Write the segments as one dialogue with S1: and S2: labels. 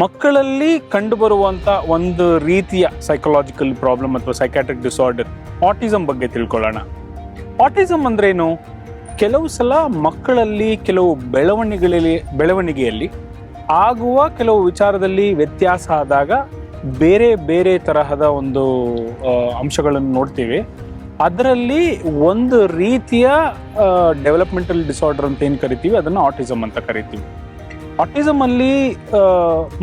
S1: ಮಕ್ಕಳಲ್ಲಿ ಕಂಡುಬರುವಂಥ ಒಂದು ರೀತಿಯ ಸೈಕಲಾಜಿಕಲ್ ಪ್ರಾಬ್ಲಮ್ ಅಥವಾ ಸೈಕ್ಯಾಟ್ರಿಕ್ ಡಿಸಾರ್ಡರ್ ಆಟಿಸಮ್ ಬಗ್ಗೆ ತಿಳ್ಕೊಳ್ಳೋಣ. ಆಟಿಸಮ್ ಅಂದ್ರೇನು? ಕೆಲವು ಸಲ ಮಕ್ಕಳಲ್ಲಿ ಕೆಲವು ಬೆಳವಣಿಗೆಗಳಲ್ಲಿ ಬೆಳವಣಿಗೆಯಲ್ಲಿ ಆಗುವ ಕೆಲವು ವಿಚಾರದಲ್ಲಿ ವ್ಯತ್ಯಾಸ ಆದಾಗ ಬೇರೆ ಬೇರೆ ತರಹದ ಒಂದು ಅಂಶಗಳನ್ನು ನೋಡ್ತೀವಿ. ಅದರಲ್ಲಿ ಒಂದು ರೀತಿಯ ಡೆವಲಪ್ಮೆಂಟಲ್ ಡಿಸಾರ್ಡರ್ ಅಂತ ಏನು ಕರಿತೀವಿ? ಅದನ್ನು ಆಟಿಸಮ್ ಅಂತ ಕರಿತೀವಿ. ಆಟಿಸಮ್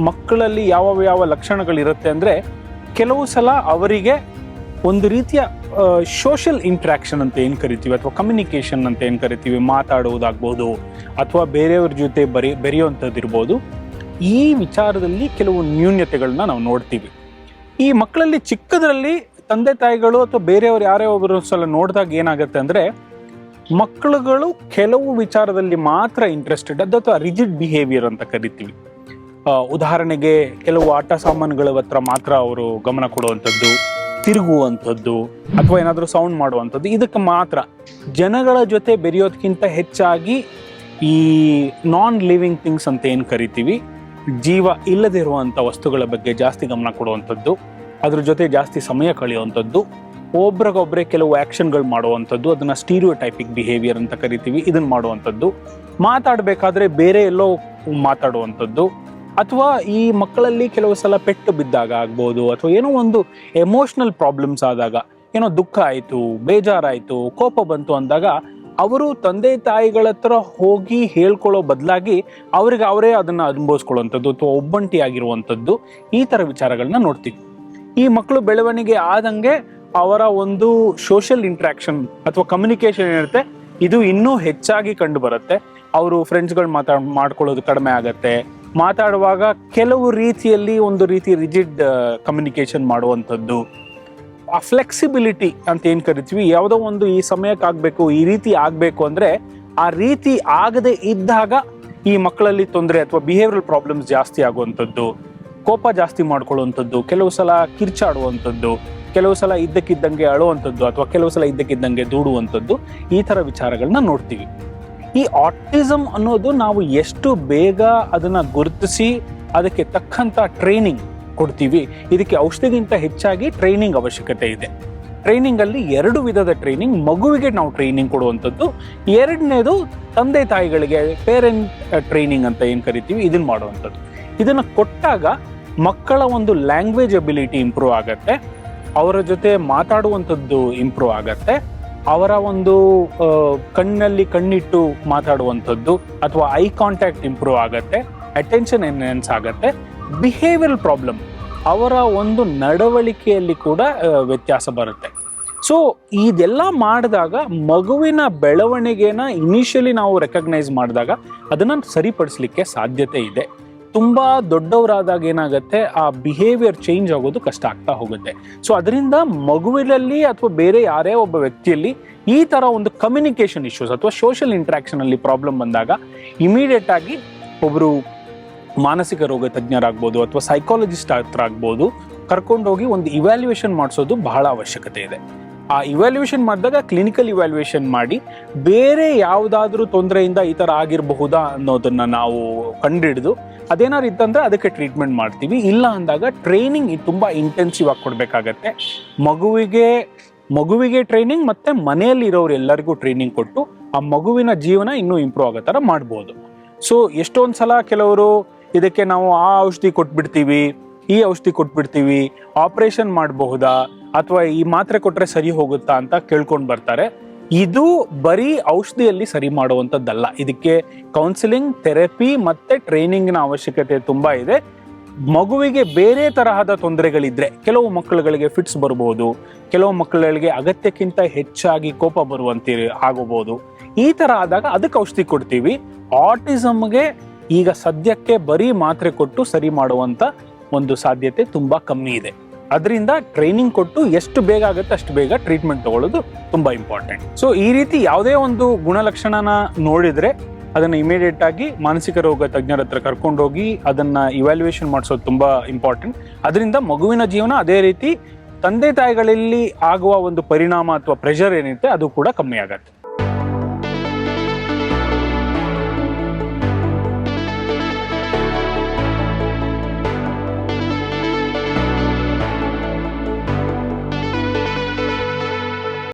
S1: ಮಕ್ಕಳಲ್ಲಿ ಯಾವ ಯಾವ ಲಕ್ಷಣಗಳಿರುತ್ತೆ ಅಂದ್ರೆ ಕೆಲವು ಸಲ ಅವರಿಗೆ ಒಂದು ರೀತಿಯ ಸೋಷಿಯಲ್ ಇಂಟ್ರಾಕ್ಷನ್ ಅಂತ ಏನು ಕರಿತೀವಿ ಅಥವಾ ಕಮ್ಯುನಿಕೇಶನ್ ಅಂತ ಏನು ಕರಿತೀವಿ, ಮಾತಾಡುವುದಾಗ್ಬೋದು ಅಥವಾ ಬೇರೆಯವ್ರ ಜೊತೆ ಬರಿ, ಬೆರೆಯುವಂಥದ್ದು ಇರ್ಬೋದು, ಈ ವಿಚಾರದಲ್ಲಿ ಕೆಲವು ನ್ಯೂನ್ಯತೆಗಳನ್ನ ನಾವು ನೋಡ್ತೀವಿ. ಈ ಮಕ್ಕಳಲ್ಲಿ ಚಿಕ್ಕದರಲ್ಲಿ ತಂದೆ ತಾಯಿಗಳು ಅಥವಾ ಬೇರೆಯವ್ರು ಯಾರೇ ಒಬ್ಬರು ಸಲ ನೋಡಿದಾಗ ಏನಾಗುತ್ತೆ ಅಂದ್ರೆ ಮಕ್ಕಳುಗಳು ಕೆಲವು ವಿಚಾರದಲ್ಲಿ ಮಾತ್ರ ಇಂಟ್ರೆಸ್ಟೆಡ್ ಅದು ಅಥವಾ ರಿಜಿಡ್ ಬಿಹೇವಿಯರ್ ಅಂತ ಕರಿತೀವಿ. ಉದಾಹರಣೆಗೆ ಕೆಲವು ಆಟ ಸಾಮಾನುಗಳ ಹತ್ರ ಮಾತ್ರ ಅವರು ಗಮನ ಕೊಡುವಂಥದ್ದು, ತಿರುಗುವಂಥದ್ದು, ಅಥವಾ ಏನಾದರೂ ಸೌಂಡ್ ಮಾಡುವಂಥದ್ದು, ಇದಕ್ಕೆ ಮಾತ್ರ. ಜನಗಳ ಜೊತೆ ಬೆರೆಯೋದಕ್ಕಿಂತ ಹೆಚ್ಚಾಗಿ ಈ ನಾನ್ ಲಿವಿಂಗ್ ಥಿಂಗ್ಸ್ ಅಂತ ಏನು ಕರಿತೀವಿ? ಜೀವ ಇಲ್ಲದಿರುವಂಥ ವಸ್ತುಗಳ ಬಗ್ಗೆ ಜಾಸ್ತಿ ಗಮನ ಕೊಡುವಂಥದ್ದು, ಅದ್ರ ಜೊತೆ ಜಾಸ್ತಿ ಸಮಯ ಕಳೆಯುವಂಥದ್ದು ಒಬ್ರಿಗೊಬ್ರೆ ಕೆಲವು ಆ್ಯಕ್ಷನ್ಗಳು ಮಾಡುವಂಥದ್ದು, ಅದನ್ನು ಸ್ಟೀರಿಯೋ ಟೈಪಿಕ್ ಬಿಹೇವಿಯರ್ ಅಂತ ಕರಿತೀವಿ ಇದನ್ನು ಮಾಡುವಂಥದ್ದು. ಮಾತಾಡಬೇಕಾದ್ರೆ ಬೇರೆ ಎಲ್ಲೋ ಮಾತಾಡುವಂಥದ್ದು. ಅಥವಾ ಈ ಮಕ್ಕಳಲ್ಲಿ ಕೆಲವು ಸಲ ಪೆಟ್ಟು ಬಿದ್ದಾಗ ಆಗ್ಬೋದು, ಅಥವಾ ಏನೋ ಒಂದು ಎಮೋಷ್ನಲ್ ಪ್ರಾಬ್ಲಮ್ಸ್ ಆದಾಗ, ಏನೋ ದುಃಖ ಆಯಿತು, ಬೇಜಾರಾಯಿತು, ಕೋಪ ಬಂತು ಅಂದಾಗ, ಅವರು ತಂದೆ ತಾಯಿಗಳ ಹತ್ರ ಹೋಗಿ ಹೇಳ್ಕೊಳ್ಳೋ ಬದಲಾಗಿ ಅವ್ರಿಗೆ ಅವರೇ ಅದನ್ನು ಅನುಭವಿಸ್ಕೊಳ್ಳುವಂಥದ್ದು ಅಥವಾ ಒಬ್ಬಂಟಿಯಾಗಿರುವಂಥದ್ದು ಈ ಥರ ವಿಚಾರಗಳನ್ನ ನೋಡ್ತೀವಿ. ಈ ಮಕ್ಕಳು ಬೆಳವಣಿಗೆ ಆದಂಗೆ ಅವರ ಒಂದು ಸೋಷಿಯಲ್ ಇಂಟ್ರಾಕ್ಷನ್ ಅಥವಾ ಕಮ್ಯುನಿಕೇಶನ್ ಏನಿರುತ್ತೆ, ಇದು ಇನ್ನೂ ಹೆಚ್ಚಾಗಿ ಕಂಡು ಬರುತ್ತೆ ಅವರು ಫ್ರೆಂಡ್ಸ್ಗಳು ಮಾತಾ, ಮಾಡ್ಕೊಳ್ಳೋದು ಕಡಿಮೆ ಆಗತ್ತೆ. ಮಾತಾಡುವಾಗ ಕೆಲವು ರೀತಿಯಲ್ಲಿ ಒಂದು ರೀತಿ ರಿಜಿಡ್ ಕಮ್ಯುನಿಕೇಶನ್ ಮಾಡುವಂಥದ್ದು. ಆ ಫ್ಲೆಕ್ಸಿಬಿಲಿಟಿ ಅಂತ ಏನು ಕರಿತೀವಿ, ಯಾವುದೋ ಒಂದು ಈ ಸಮಯಕ್ಕೆ ಆಗಬೇಕು, ಈ ರೀತಿ ಆಗಬೇಕು ಅಂದರೆ ಆ ರೀತಿ ಆಗದೆ ಇದ್ದಾಗ ಈ ಮಕ್ಕಳಲ್ಲಿ ತೊಂದರೆ ಅಥವಾ ಬಿಹೇವಿಯರಲ್ ಪ್ರಾಬ್ಲಮ್ಸ್ ಜಾಸ್ತಿ ಆಗುವಂಥದ್ದು, ಕೋಪ ಜಾಸ್ತಿ ಮಾಡ್ಕೊಳ್ಳುವಂಥದ್ದು, ಕೆಲವು ಸಲ ಕಿರ್ಚಾಡುವಂಥದ್ದು. ಕೆಲವು ಸಲ ಇದ್ದಕ್ಕಿದ್ದಂಗೆ ಅಳುವಂಥದ್ದು ಅಥವಾ ಕೆಲವು ಸಲ ಇದ್ದಕ್ಕಿದ್ದಂಗೆ ದೂಡುವಂಥದ್ದು ಈ ಥರ ವಿಚಾರಗಳನ್ನ ನೋಡ್ತೀವಿ. ಈ ಆಟಿಸಮ್ ಅನ್ನೋದು ನಾವು ಎಷ್ಟು ಬೇಗ ಅದನ್ನ ಗುರುತಿಸಿ ಅದಕ್ಕೆ ತಕ್ಕಂಥ ಟ್ರೈನಿಂಗ್ ಕೊಡ್ತೀವಿ, ಇದಕ್ಕೆ ಔಷಧಿಗಿಂತ ಹೆಚ್ಚಾಗಿ ಟ್ರೈನಿಂಗ್ ಅವಶ್ಯಕತೆ ಇದೆ. ಟ್ರೈನಿಂಗ್ ಅಲ್ಲಿ ಎರಡು ವಿಧದ ಟ್ರೈನಿಂಗ್ ಮಗುವಿಗೆ ನಾವು ಟ್ರೈನಿಂಗ್ ಕೊಡುವಂಥದ್ದು, ಎರಡನೇದು ತಂದೆ ತಾಯಿಗಳಿಗೆ ಪೇರೆಂಟ್ ಟ್ರೈನಿಂಗ್ ಅಂತ ಏನು ಕರಿತೀವಿ ಇದನ್ನ ಮಾಡುವಂಥದ್ದು. ಇದನ್ನು ಕೊಟ್ಟಾಗ ಮಕ್ಕಳ ಒಂದು ಲ್ಯಾಂಗ್ವೇಜ್ ಅಬಿಲಿಟಿ ಇಂಪ್ರೂವ್ ಆಗತ್ತೆ. ಅವರ ಜೊತೆ ಮಾತಾಡುವಂಥದ್ದು ಇಂಪ್ರೂವ್ ಆಗತ್ತೆ. ಅವರ ಒಂದು ಕಣ್ಣಲ್ಲಿ ಕಣ್ಣಿಟ್ಟು ಮಾತಾಡುವಂಥದ್ದು ಅಥವಾ ಐ ಕಾಂಟ್ಯಾಕ್ಟ್ ಇಂಪ್ರೂವ್ ಆಗತ್ತೆ. ಅಟೆನ್ಷನ್ ಎನ್ಹೆನ್ಸ್ ಆಗತ್ತೆ. ಬಿಹೇವಿಯರ್ ಪ್ರಾಬ್ಲಮ್ ಅವರ ಒಂದು ನಡವಳಿಕೆಯಲ್ಲಿ ಕೂಡ ವ್ಯತ್ಯಾಸ ಬರುತ್ತೆ. ಸೊ ಇದೆಲ್ಲ ಮಾಡಿದಾಗ ಮಗುವಿನ ಬೆಳವಣಿಗೆನ ಇನಿಷಿಯಲಿ ನಾವು ರೆಕಗ್ನೈಸ್ ಮಾಡಿದಾಗ ಅದನ್ನು ಸರಿಪಡಿಸಲಿಕ್ಕೆ ಸಾಧ್ಯತೆ ಇದೆ. ತುಂಬಾ ದೊಡ್ಡವರಾದಾಗ ಏನಾಗುತ್ತೆ, ಆ ಬಿಹೇವಿಯರ್ ಚೇಂಜ್ ಆಗೋದು ಕಷ್ಟ ಆಗ್ತಾ ಹೋಗುತ್ತೆ. ಸೊ ಅದರಿಂದ ಮಗುವಿನಲ್ಲಿ ಅಥವಾ ಬೇರೆ ಯಾರೇ ಒಬ್ಬ ವ್ಯಕ್ತಿಯಲ್ಲಿ ಈ ತರ ಒಂದು ಕಮ್ಯುನಿಕೇಶನ್ ಇಶ್ಯೂಸ್ ಅಥವಾ ಸೋಷಿಯಲ್ ಇಂಟ್ರಾಕ್ಷನ್ ಅಲ್ಲಿ ಪ್ರಾಬ್ಲಮ್ ಬಂದಾಗ ಇಮಿಡಿಯೇಟ್ ಆಗಿ ಒಬ್ರು ಮಾನಸಿಕ ರೋಗ ತಜ್ಞರಾಗ್ಬೋದು ಅಥವಾ ಸೈಕಾಲಜಿಸ್ಟ್ ಹತ್ರ ಆಗ್ಬೋದು ಕರ್ಕೊಂಡೋಗಿ ಒಂದು ಇವ್ಯಾಲ್ಯೂಯೇಷನ್ ಮಾಡಿಸೋದು ಬಹಳ ಅವಶ್ಯಕತೆ ಇದೆ. ಆ ಇವ್ಯಾಲ್ಯೂಯೇಷನ್ ಮಾಡಿದಾಗ ಕ್ಲಿನಿಕಲ್ ಇವ್ಯಾಲ್ಯೂಯೇಷನ್ ಮಾಡಿ ಬೇರೆ ಯಾವುದಾದ್ರೂ ತೊಂದರೆಯಿಂದ ಈ ಥರ ಆಗಿರಬಹುದಾ ಅನ್ನೋದನ್ನ ನಾವು ಕಂಡುಹಿಡಿದು ಅದೇನಾದ್ರು ಇತ್ತಂದರೆ ಅದಕ್ಕೆ ಟ್ರೀಟ್ಮೆಂಟ್ ಮಾಡ್ತೀವಿ. ಇಲ್ಲ ಅಂದಾಗ ಟ್ರೈನಿಂಗ್ ತುಂಬ ಇಂಟೆನ್ಸಿವ್ ಆಗಿ ಕೊಡಬೇಕಾಗತ್ತೆ. ಮಗುವಿಗೆ ಮಗುವಿಗೆ ಟ್ರೈನಿಂಗ್ ಮತ್ತೆ ಮನೆಯಲ್ಲಿ ಇರೋರು ಎಲ್ಲರಿಗೂ ಟ್ರೈನಿಂಗ್ ಕೊಟ್ಟು ಆ ಮಗುವಿನ ಜೀವನ ಇನ್ನೂ ಇಂಪ್ರೂವ್ ಆಗೋ ಥರ ಮಾಡ್ಬೋದು. ಸೊ ಎಷ್ಟೊಂದು ಸಲ ಕೆಲವರು ಇದಕ್ಕೆ ನಾವು ಆ ಔಷಧಿ ಕೊಟ್ಬಿಡ್ತೀವಿ, ಈ ಔಷಧಿ ಕೊಟ್ಬಿಡ್ತೀವಿ ಆಪರೇಷನ್ ಮಾಡಬಹುದಾ ಅಥವಾ ಈ ಮಾತ್ರೆ ಕೊಟ್ಟರೆ ಸರಿ ಹೋಗುತ್ತಾ ಅಂತ ಕೇಳ್ಕೊಂಡು ಬರ್ತಾರೆ. ಇದು ಬರೀ ಔಷಧಿಯಲ್ಲಿ ಸರಿ ಮಾಡುವಂಥದ್ದಲ್ಲ. ಇದಕ್ಕೆ ಕೌನ್ಸಿಲಿಂಗ್ ಥೆರಪಿ ಮತ್ತೆ ಟ್ರೈನಿಂಗ್ನ ಅವಶ್ಯಕತೆ ತುಂಬಾ ಇದೆ. ಮಗುವಿಗೆ ಬೇರೆ ತರಹದ ತೊಂದರೆಗಳಿದ್ರೆ ಕೆಲವು ಮಕ್ಕಳುಗಳಿಗೆ ಫಿಟ್ಸ್ ಬರಬಹುದು ಕೆಲವು ಮಕ್ಕಳುಗಳಿಗೆ ಅಗತ್ಯಕ್ಕಿಂತ ಹೆಚ್ಚಾಗಿ ಕೋಪ ಬರುವಂತೆ ಆಗಬಹುದು ಈ ಥರ ಆದಾಗ ಅದಕ್ಕೆ ಔಷಧಿ ಕೊಡ್ತೀವಿ. ಆಟಿಸಮ್ಗೆ ಈಗ ಸದ್ಯಕ್ಕೆ ಬರೀ ಮಾತ್ರೆ ಕೊಟ್ಟು ಸರಿ ಮಾಡುವಂತ ಒಂದು ಸಾಧ್ಯತೆ ತುಂಬಾ ಕಮ್ಮಿ ಇದೆ. ಅದರಿಂದ ಟ್ರೈನಿಂಗ್ ಕೊಟ್ಟು ಎಷ್ಟು ಬೇಗ ಆಗುತ್ತೆ ಅಷ್ಟು ಬೇಗ ಟ್ರೀಟ್ಮೆಂಟ್ ತಗೊಳ್ಳೋದು ತುಂಬ ಇಂಪಾರ್ಟೆಂಟ್ ಸೊ ಈ ರೀತಿ ಯಾವುದೇ ಒಂದು ಗುಣಲಕ್ಷಣನ ನೋಡಿದರೆ ಅದನ್ನು ಇಮಿಡಿಯೇಟ್ ಆಗಿ ಮಾನಸಿಕ ರೋಗ ತಜ್ಞರ ಹತ್ರ ಕರ್ಕೊಂಡೋಗಿ ಅದನ್ನು ಇವ್ಯಾಲ್ಯೂಯೇಷನ್ ಮಾಡಿಸೋದು ತುಂಬ ಇಂಪಾರ್ಟೆಂಟ್ ಅದರಿಂದ ಮಗುವಿನ ಜೀವನ ಅದೇ ರೀತಿ ತಂದೆ ತಾಯಿಗಳಲ್ಲಿ ಆಗುವ ಒಂದು ಪರಿಣಾಮ ಅಥವಾ ಪ್ರೆಷರ್ ಏನಿರುತ್ತೆ ಅದು ಕೂಡ ಕಮ್ಮಿ ಆಗತ್ತೆ.